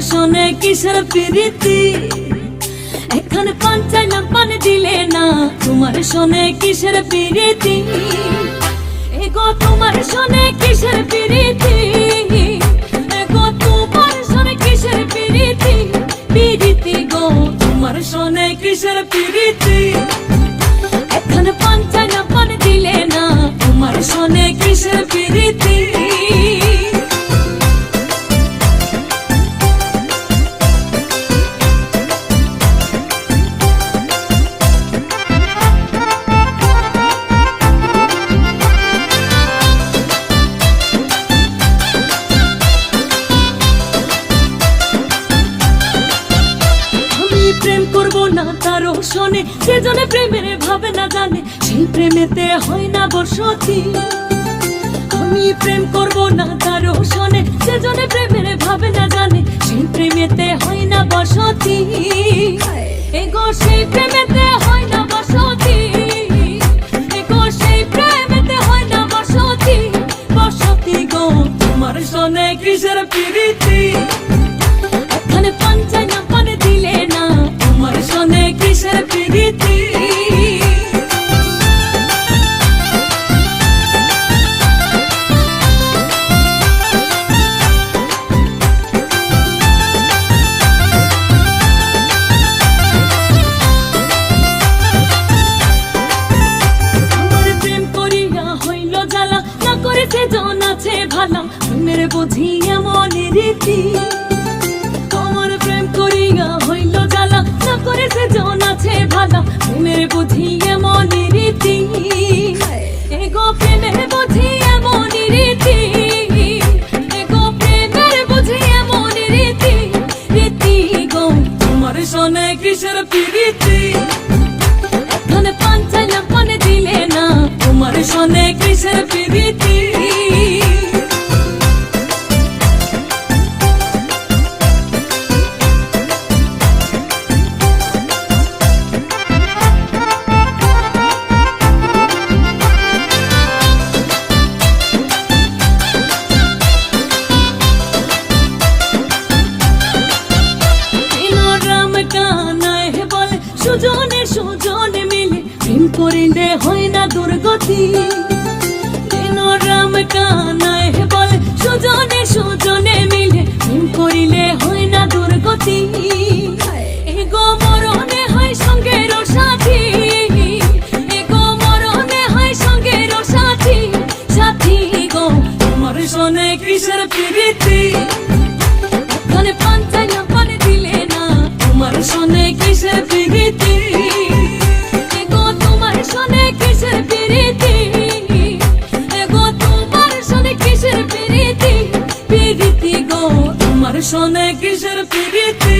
শোনে কিসের প্রীতি? এখানে পান চাইলাম পান দিলে না, তোমার শোনে কিসের প্রীতি? এগো, তোমার শোনে কিসের প্রীতি? এগো, তোমার শোনে কিসের প্রীতি? প্রীতি গো, তোমার শোনে কিসের প্রীতি? এখানে পান তারও শোনে, সে জনে প্রেমের ভাবে না জানে। সেই প্রেমেতে হয় না বসতি। আমি প্রেম করব না তারও শোনে, সে জনে প্রেমের ভাবে না জানে। সেই প্রেমেতে হয় না বসতি। এগো সেই প্রেমেতে হয় না বসতি। এগো সেই প্রেমেতে হয় না বসতি। বসতি গো, তোমার শোনে কিসের প্রীতি? করেছে জন আছে ভালা প্রেমের বুঝি এমন রীতি। আমার প্রেম করিয়া হইল জ্বালা, না করেছে জন আছে ভালা প্রেমের বুঝি এমন রীতি। এগো প্রেমের বুঝি এমন রীতি। তোমার শোনে কিসের প্রীতি। এখানে পান চাইলাম পানে দিলে না, তোমার শোনে কিসের প্রীতি। করিলে হয় না দুর্গতি। রাম কানায় বলে, সুজনে সুজনে মিলে প্রেম করিলে হয় না দুর্গতি। এগো মরণে হয় সঙ্গের সাথী গো দিলে না, তোমার শোনে কিসের প্রীতি। শোনে কিসের প্রীতি?